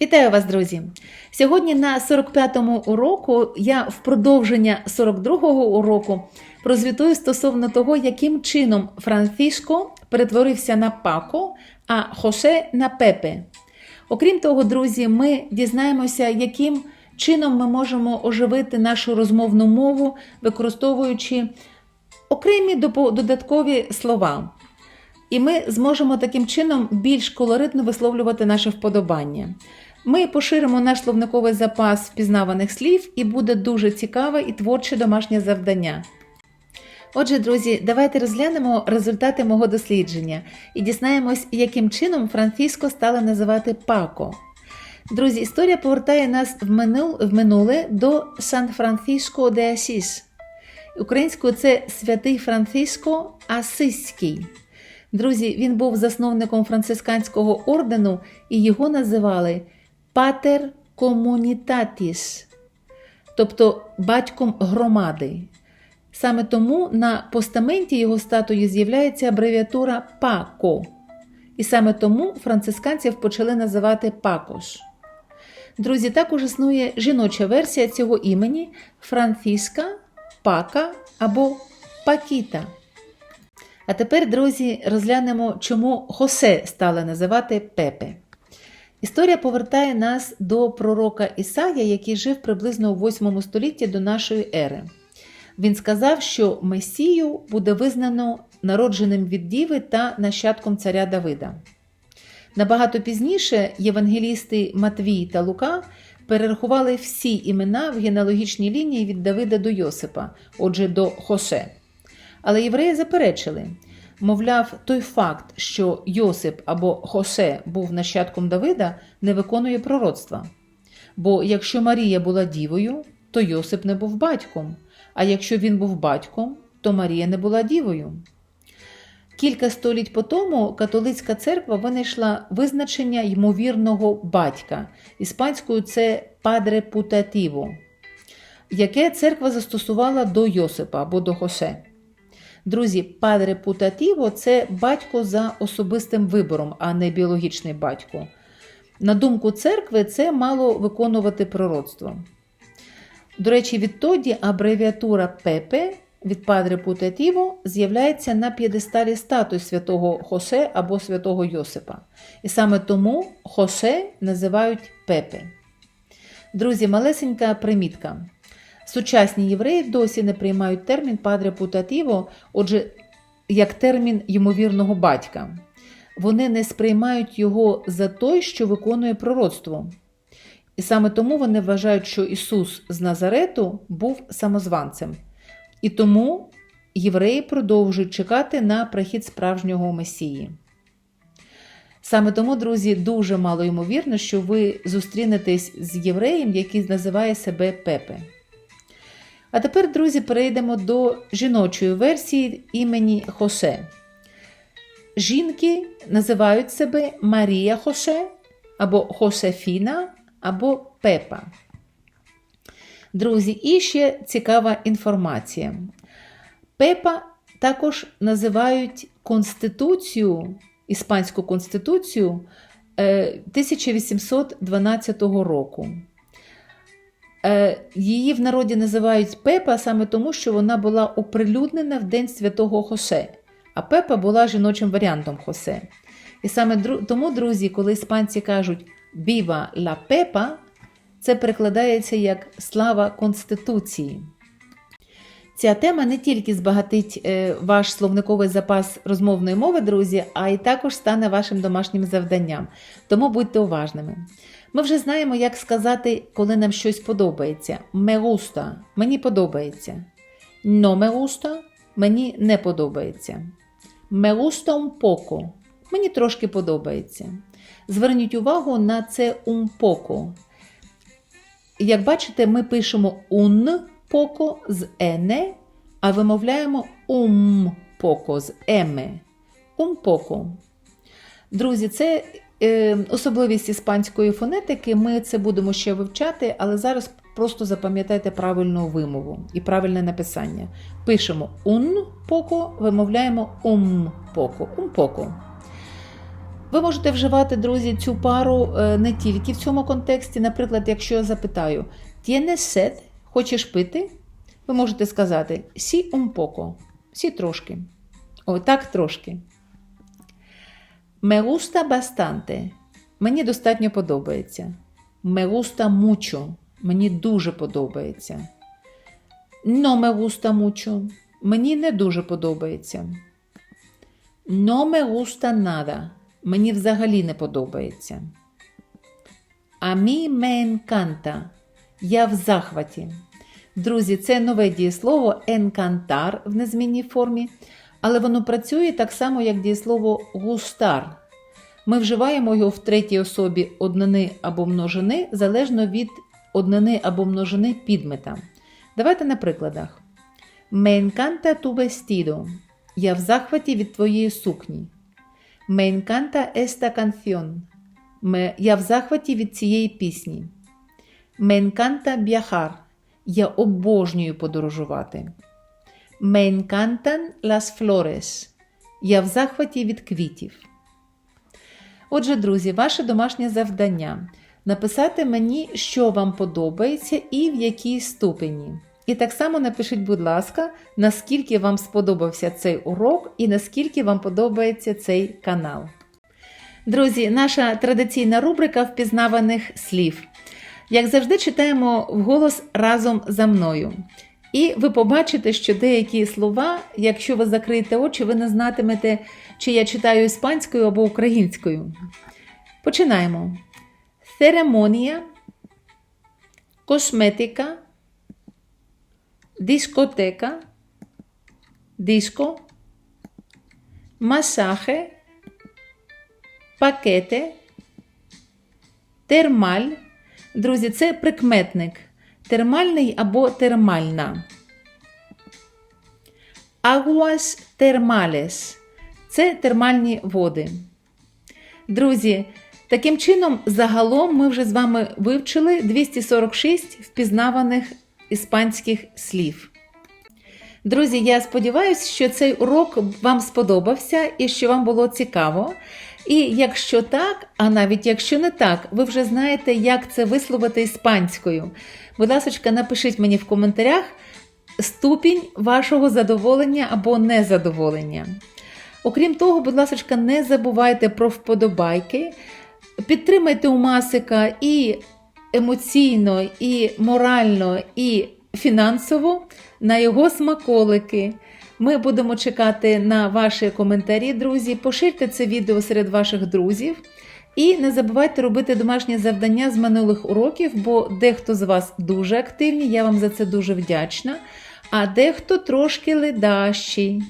Вітаю вас, друзі! Сьогодні на 45-му уроку я в продовження 42-го уроку прозвітую стосовно того, яким чином Франциско перетворився на Пако, а Хосе на Пепе. Окрім того, друзі, ми дізнаємося, яким чином ми можемо оживити нашу розмовну мову, використовуючи окремі додаткові слова. І ми зможемо таким чином більш колоритно висловлювати наше вподобання. Ми поширимо наш словниковий запас впізнаваних слів, і буде дуже цікаве і творче домашнє завдання. Отже, друзі, давайте розглянемо результати мого дослідження і дізнаємось, яким чином Франциско стали називати Пако. Друзі, історія повертає нас в, минул, в минуле до Сан-Франциско де Асіс. Українською це святий Франциско Асиський. Друзі, він був засновником францисканського ордену і його називали Патер Комунітатіс, тобто батьком громади. Саме тому на постаменті його статуї з'являється абревіатура ПАКО. І саме тому францисканців почали називати Пакош. Друзі, також існує жіноча версія цього імені Франциска, Пака або Пакіта. А тепер, друзі, розглянемо, чому Хосе стали називати Пепе. Історія повертає нас до пророка Ісая, який жив приблизно у 8 столітті до нашої ери. Він сказав, що Месію буде визнано народженим від Діви та нащадком царя Давида. Набагато пізніше євангелісти Матвій та Лука перерахували всі імена в генеалогічній лінії від Давида до Йосипа, отже, до Хосе. Але євреї заперечили. Мовляв, той факт, що Йосип або Хосе був нащадком Давида, не виконує пророцтва. Бо якщо Марія була дівою, то Йосип не був батьком, а якщо він був батьком, то Марія не була дівою. Кілька століть по тому католицька церква винайшла визначення ймовірного батька. Іспанською це падре путатіво, яке церква застосувала до Йосипа або до Хосе. Друзі, падре путатіво це батько за особистим вибором, а не біологічний батько. На думку церкви, це мало виконувати пророцтво. До речі, відтоді абревіатура Пепе від падре путатіво з'являється на п'єдесталі статуї святого Хосе або святого Йосипа. І саме тому Хосе називають Пепе. Друзі, малесенька примітка. Сучасні євреї досі не приймають термін падре путатіво, отже, як термін ймовірного батька. Вони не сприймають його за той, що виконує пророцтво. І саме тому вони вважають, що Ісус з Назарету був самозванцем. І тому євреї продовжують чекати на прихід справжнього Месії. Саме тому, друзі, дуже мало ймовірно, що ви зустрінетесь з євреєм, який називає себе Пепе. А тепер, друзі, перейдемо до жіночої версії імені Хосе. Жінки називають себе Марія Хосе, або Хосефіна, або Пепа. Друзі, і ще цікава інформація. Пепа також називають Конституцію, Іспанську Конституцію е, 1812 року. Е, Її в народі називають Пепа саме тому, що вона була оприлюднена в День Святого Хосе, а Пепа була жіночим варіантом Хосе. І саме тому, друзі, коли іспанці кажуть Біва ла Пепа, це перекладається як слава Конституції. Ця тема не тільки збагатить е, ваш словниковий запас розмовної мови, друзі, а й також стане вашим домашнім завданням. Тому будьте уважними. Ми вже знаємо, як сказати, коли нам щось подобається. Me gusta – мені подобається. No me gusta – мені не подобається. Me gusta un poco – мені трошки подобається. Зверніть увагу на це un poco. Як бачите, ми пишемо un poco з ене, а вимовляємо ум poco з еме. Un poco. Друзі, це е, особливість іспанської фонетики. Ми це будемо ще вивчати, але зараз просто запам'ятайте правильну вимову і правильне написання. Пишемо un poco, вимовляємо ум poco. Un poco. Ви можете вживати, друзі, цю пару е, не тільки в цьому контексті. Наприклад, якщо я запитаю «Tienes sed?» Хочеш пити? Ви можете сказати «Сі un poco» Сі трошки. О, так трошки. Me gusta bastante. Мені достатньо подобається. Me gusta mucho. Мені дуже подобається. No me gusta mucho. Мені не дуже подобається. No me gusta nada. Мені взагалі не подобається. A mí me encanta. Я в захваті. Друзі, це нове дієслово encantar в незмінній формі, але воно працює так само, як дієслово густар. Ми вживаємо його в третій особі однини або множини залежно від однини або множини підмета. Давайте на прикладах. Me encanta tu vestido. Я в захваті від твоєї сукні. Me encanta esta canción. Я в захваті від цієї пісні. Me encanta viajar. Я обожнюю подорожувати. Me encantan las flores. Я в захваті від квітів. Отже, друзі, ваше домашнє завдання написати мені, що вам подобається і в якій ступені. І так само напишіть, будь ласка, наскільки вам сподобався цей урок і наскільки вам подобається цей канал. Друзі, наша традиційна рубрика впізнаваних слів. Як завжди, читаємо вголос разом за мною. І ви побачите, що деякі слова, якщо ви закриєте очі, ви не знатимете, чи я читаю іспанською або українською. Починаємо. Церемонія, косметика, дискотека, диско, масахе, пакети, термаль. Друзі, це прикметник. Термальний або термальна. Aguas termales – це термальні води. Друзі, таким чином, загалом ми вже з вами вивчили 246 впізнаваних іспанських слів. Друзі, я сподіваюся, що цей урок вам сподобався і що вам було цікаво. І якщо так, а навіть якщо не так, ви вже знаєте, як це висловити іспанською. Будь ласка, напишіть мені в коментарях ступінь вашого задоволення або незадоволення. Окрім того, будь ласка, не забувайте про вподобайки, підтримайте Умасика і емоційно, і морально, і фінансово на його смаколики. Ми будемо чекати на ваші коментарі, друзі. Поширте це відео серед ваших друзів. І не забувайте робити домашні завдання з минулих уроків, бо дехто з вас дуже активні, я вам за це дуже вдячна, а дехто трошки ледащий.